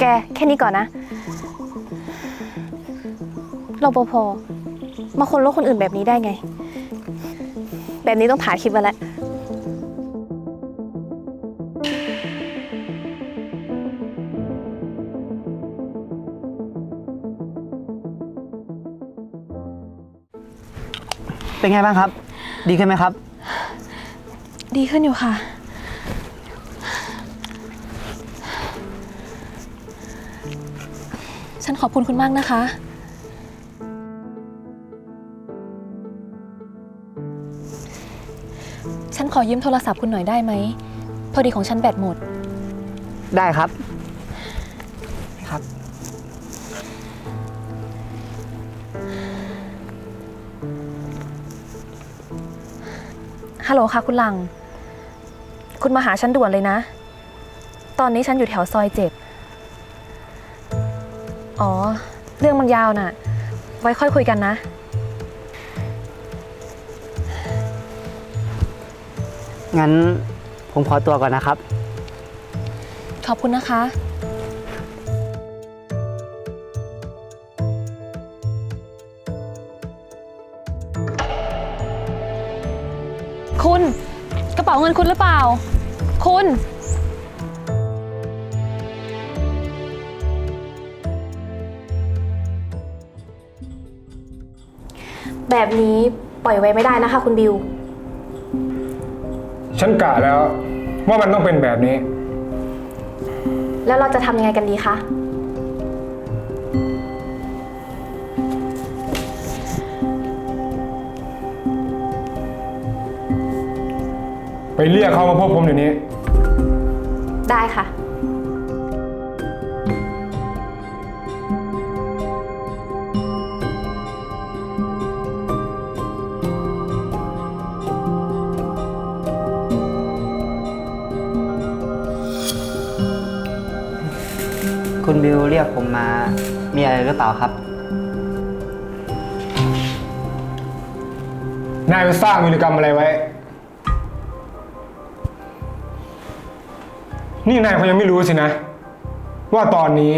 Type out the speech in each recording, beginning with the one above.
แกแค่นี้ก่อนนะรปภมาคนรถคนอื่นแบบนี้ได้ไง แบบนี้ต้องถ่ายคลิปไว้แล้ว เป็นไงบ้างครับ ดีขึ้นไหมครับ ดีขึ้นอยู่ค่ะ ฉันขอบคุณคุณมากนะคะ ฉันขอยืมโทรศัพท์คุณหน่อยได้ไหม พอดีของฉันแบตหมด ได้ครับ ครับ ฮัลโหลค่ะคุณหลัง คุณมาหาฉันด่วนเลยนะ ตอนนี้ฉันอยู่แถวซอยเจ็ด อ๋อ เรื่องมันยาวน่ะ ไว้ค่อยคุยกันนะ งั้นผมขอตัวก่อนนะครับ ขอบคุณนะคะ คุณ กระเป๋าเงินคุณหรือเปล่า คุณ แบบนี้ปล่อยไว้ไม่ได้นะคะ คุณบิว ฉันกะแล้วว่ามันต้องเป็นแบบนี้ แล้วเราจะทำยังไงกันดีคะ ไปเรียกเขามาพบผมเดี๋ยวนี้ ได้ค่ะ คุณบิวเรียกผมมา มีอะไรหรือเปล่าครับ นายไปสร้างวีรกรรมอะไรไว้ นี่นายเขายังไม่รู้สินะ ว่าตอนนี้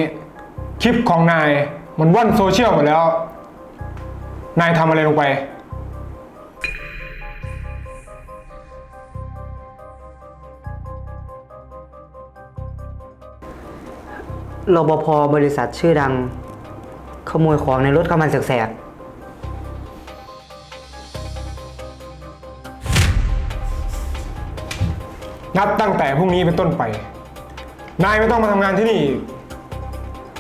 คลิปของนายมันว่อนโซเชียลหมดแล้ว นายทำอะไรลงไป รปภบริษัทชื่อดัง ขโมยของในรถเข้ามาแสกนับตั้งแต่พรุ่งนี้เป็นต้นไป นายไม่ต้องมาทำงานที่นี่อีก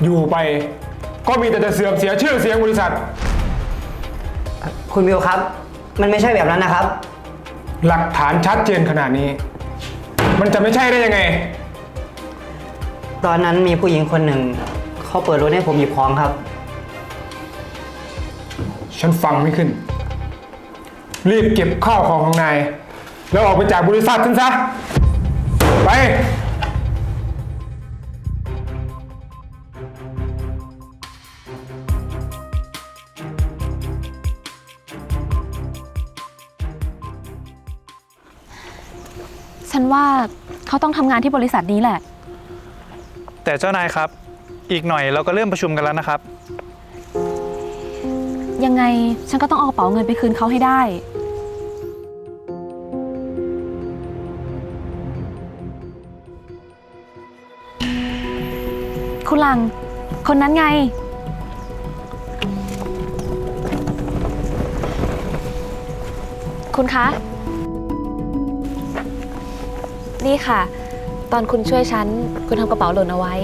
อยู่ไป ก็มีแต่จะเสื่อมเสียชื่อเสียงบริษัท ๆคุณบิวครับ มันไม่ใช่แบบนั้นนะครับ หลักฐานชัดเจนขนาดนี้ มันจะไม่ใช่ได้ยังไง ตอนนั้นมีผู้หญิงคนหนึ่ง เขาเปิดรถให้ผมหยิบของครับ ฉันฟังไม่ขึ้น รีบเก็บข้าวของของนาย แล้วออกไปจากบริษัทฉันซะ ไป ฉันว่าเขาต้องทำงานที่บริษัทนี้แหละ แต่เจ้านายครับ อีกหน่อยเราก็เริ่มประชุมกันแล้วนะครับ ยังไงฉันก็ต้องเอากระเป๋าเงินไปคืนเขาให้ได้ คุณหลัง คนนั้นไง คุณคะ นี่ค่ะ ตอนคุณช่วยฉัน คุณทำกระเป๋าหล่นเอาไว้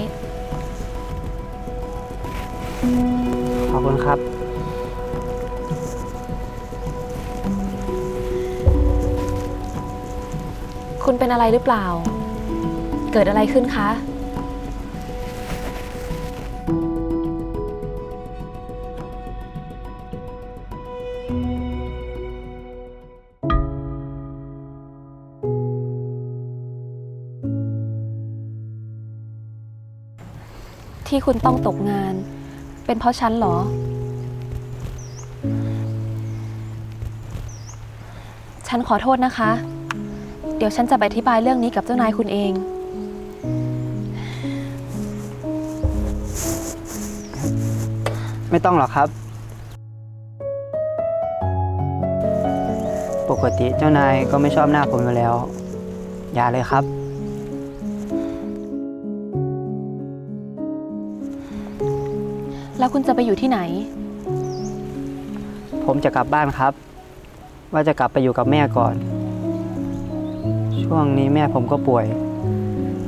ขอบคุณครับ คุณเป็นอะไรหรือเปล่า เกิดอะไรขึ้นคะ ที่คุณต้องตกงาน เป็นเพราะฉันเหรอ ฉันขอโทษนะคะ เดี๋ยวฉันจะไปอธิบายเรื่องนี้กับเจ้านายคุณเอง ไม่ต้องหรอกครับ ปกติเจ้านายก็ไม่ชอบหน้าผมอยู่แล้ว อย่าเลยครับ แล้วคุณจะไปอยู่ที่ไหน ผมจะกลับบ้านครับ ว่าจะกลับไปอยู่กับแม่ก่อน ช่วงนี้แม่ผมก็ป่วย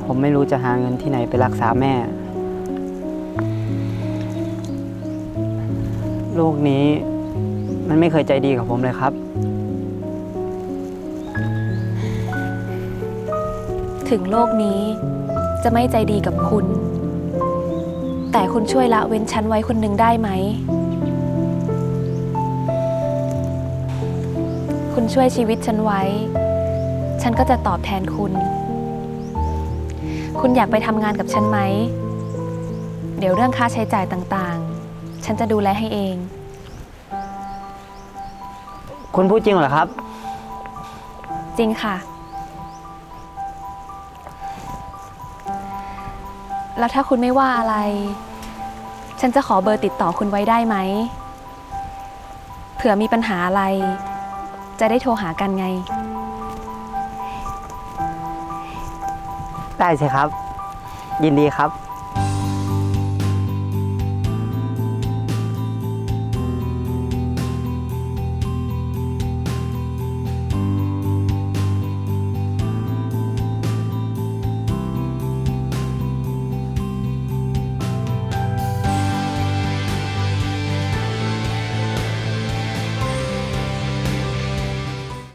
ผมไม่รู้จะหาเงินที่ไหนไปรักษาแม่ โลกนี้มันไม่เคยใจดีกับผมเลยครับ ถึงโลกนี้จะไม่ใจดีกับคุณ แต่คุณช่วยละเว้นฉันไว้คนหนึ่งได้ไหม คุณช่วยชีวิตฉันไว้ ฉันก็จะตอบแทนคุณ คุณอยากไปทำงานกับฉันไหม เดี๋ยวเรื่องค่าใช้จ่ายต่างๆ ฉันจะดูแลให้เอง คุณพูดจริงเหรอครับ จริงค่ะ แล้วถ้าคุณไม่ว่าอะไร ฉันจะขอเบอร์ติดต่อคุณไว้ได้ไหม เผื่อมีปัญหาอะไร จะได้โทรหากันไง ได้สิครับ ยินดีครับ